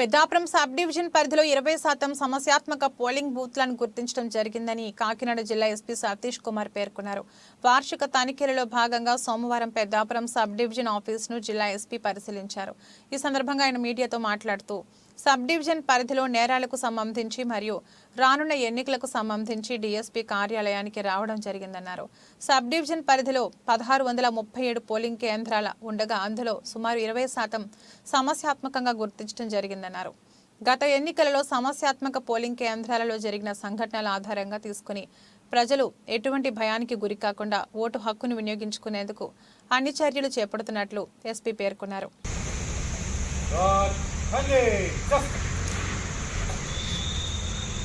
Peddapuram sub division పరిధిలో ఇరవై శాతం సమస్యాత్మక పోలింగ్ బూత్లను గుర్తించడం జరిగిందని కాకినాడ జిల్లా ఎస్పీ సతీష్ కుమార్ పేర్కొన్నారు. వార్షిక తనిఖీలలో భాగంగా సోమవారం పెద్దాపురం సబ్ డివిజన్ ఆఫీసును జిల్లా ఎస్పీ పరిశీలించారు. ఈ సందర్భంగా ఆయన మీడియాతో మాట్లాడుతూ సబ్ డివిజన్ పరిధిలో నేరాలకు సంబంధించి మరియు రానున్న ఎన్నికలకు సంబంధించి డీఎస్పీ కార్యాలయానికి రావడం జరిగిందన్నారు. సబ్ డివిజన్ పరిధిలో పదహారు వందల ముప్పై ఏడు పోలింగ్ కేంద్రాల ఉండగా అందులో సుమారు ఇరవై శాతం సమస్యాత్మకంగా గుర్తించడం జరిగిందన్నారు. గత ఎన్నికలలో సమస్యాత్మక పోలింగ్ కేంద్రాలలో జరిగిన సంఘటనల ఆధారంగా తీసుకుని ప్రజలు ఎటువంటి భయానికి గురి కాకుండా ఓటు హక్కును వినియోగించుకునేందుకు అన్ని చర్యలు చేపడుతున్నట్లు ఎస్పీ పేర్కొన్నారు.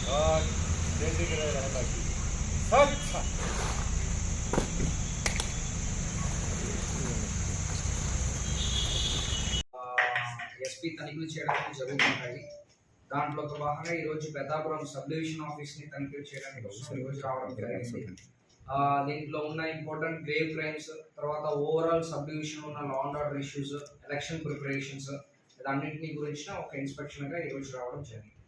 God, changing it around like this. Such. SP తనిఖీలు చేయడానికి జరుగుతుంటాయి దాంట్లో ఒక భాగంగా ఈరోజు పెద్దాపురం సబ్ డివిజన్ ఆఫీస్ని తనిఖీలు చేయడానికి ఈరోజు రావడం జరిగింది. ఆ, దీంట్లో ఉన్న ఇంపార్టెంట్ గ్రేవ్ క్రైమ్స్ తర్వాత ఓవరాల్ సబ్ డివిజన్ ఉన్న law and order issues election preparations అన్నింటినీ గురించిన ఒక ఇన్స్పెక్షన్గా ఈరోజు రావడం జరిగింది.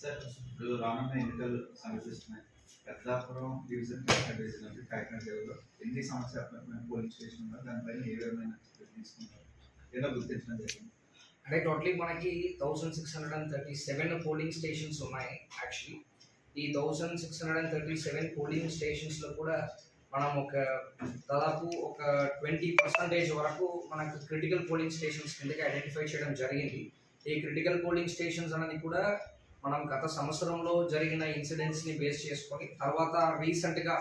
సార్ ఇప్పుడు రానున్న ఎన్నికలు సమీపిస్తున్నాయి. పెద్దాపురం డివిజన్ డివిజన్ అంటే కాకినాడ జిల్లాలో ఎన్ని సమస్యాత్మకమైన పోలింగ్ స్టేషన్ ఉందో దానిపైన ఏ విధమైన తీసుకుంటారు? ఏదో గుర్తించడం జరిగింది. అంటే టోటలీ మనకి thousand six hundred and thirty seven polling stations ఉన్నాయి యాక్చువల్లీ. ఈ thousand six hundred and thirty seven polling స్టేషన్స్లో కూడా మనం ఒక దాదాపు ఒక ట్వంటీ పర్సంటేజ్ వరకు మనకు క్రిటికల్ పోలింగ్ స్టేషన్స్ కిందకి ఐడెంటిఫై చేయడం జరిగింది. ఈ క్రిటికల్ పోలింగ్ స్టేషన్స్ అనేది కూడా మనం గత సంవత్సరంలో జరిగిన ఇన్సిడెంట్స్ని బేస్ చేసుకొని తర్వాత రీసెంట్గా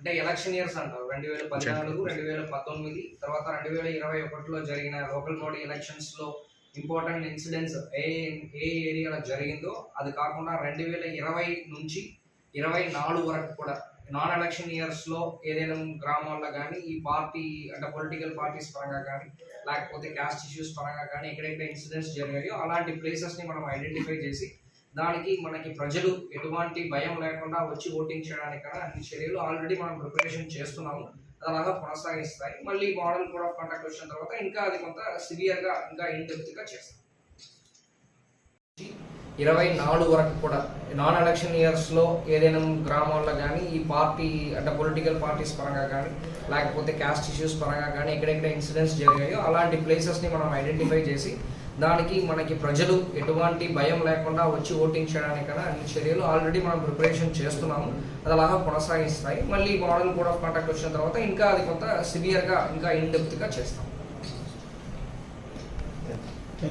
అంటే ఎలక్షన్ ఇయర్స్ అంటారు రెండు వేల పద్నాలుగు రెండు వేల పంతొమ్మిది తర్వాత రెండు వేల ఇరవై ఒకటిలో జరిగిన లోకల్ బాడీ ఎలక్షన్స్లో ఇంపార్టెంట్ ఇన్సిడెంట్స్ ఏ ఏ ఏరియాలో జరిగిందో అది కాకుండా రెండు వేల ఇరవై నుంచి ఇరవై నాలుగు వరకు కూడా నాన్ ఎలక్షన్ ఇయర్స్లో ఏదైనా గ్రామాల్లో కానీ ఈ పార్టీ అంటే పొలిటికల్ పార్టీస్ పరంగా కానీ లేకపోతే క్యాస్ట్ ఇష్యూస్ పరంగా కానీ ఎక్కడెక్కడ ఇన్సిడెంట్స్ జరిగాయో అలాంటి ప్లేసెస్ని మనం ఐడెంటిఫై చేసి దానికి మనకి ప్రజలు ఎటువంటి భయం లేకుండా వచ్చి ఓటింగ్ చేయడానికి అన్ని చర్యలు ఆల్రెడీ మనం ప్రిపరేషన్ చేస్తున్నాము. అలాగా కొనసాగిస్తాయి. మళ్ళీ మోడల్ కోడ్ ఆఫ్ కండక్ట్ వచ్చిన తర్వాత ఇంకా అది కొంత సివియర్గా ఇంకా ఇన్ డెప్త్గా చేస్తాం. ఇరవై నాలుగు వరకు కూడా నాన్ ఎలక్షన్ ఇయర్స్లో ఏదైనా గ్రామాల్లో కానీ ఈ పార్టీ అంటే పొలిటికల్ పార్టీస్ పరంగా కానీ లేకపోతే క్యాస్ట్ ఇష్యూస్ పరంగా కానీ ఎక్కడెక్కడ ఇన్సిడెంట్స్ జరిగాయో అలాంటి ప్లేసెస్ని మనం ఐడెంటిఫై చేసి దానికి మనకి ప్రజలు ఎటువంటి భయం లేకుండా వచ్చి ఓటింగ్ చేయడానికి అన్ని చర్యలు ఆల్రెడీ మనం ప్రిపరేషన్ చేస్తున్నాము. అది అలాగా కొనసాగిస్తాయి. మళ్ళీ మోడల్ కోడ్ ఆఫ్ కాంటాక్ట్ వచ్చిన తర్వాత ఇంకా అది కొంత సివియర్గా ఇంకా ఇన్గా చేస్తాం.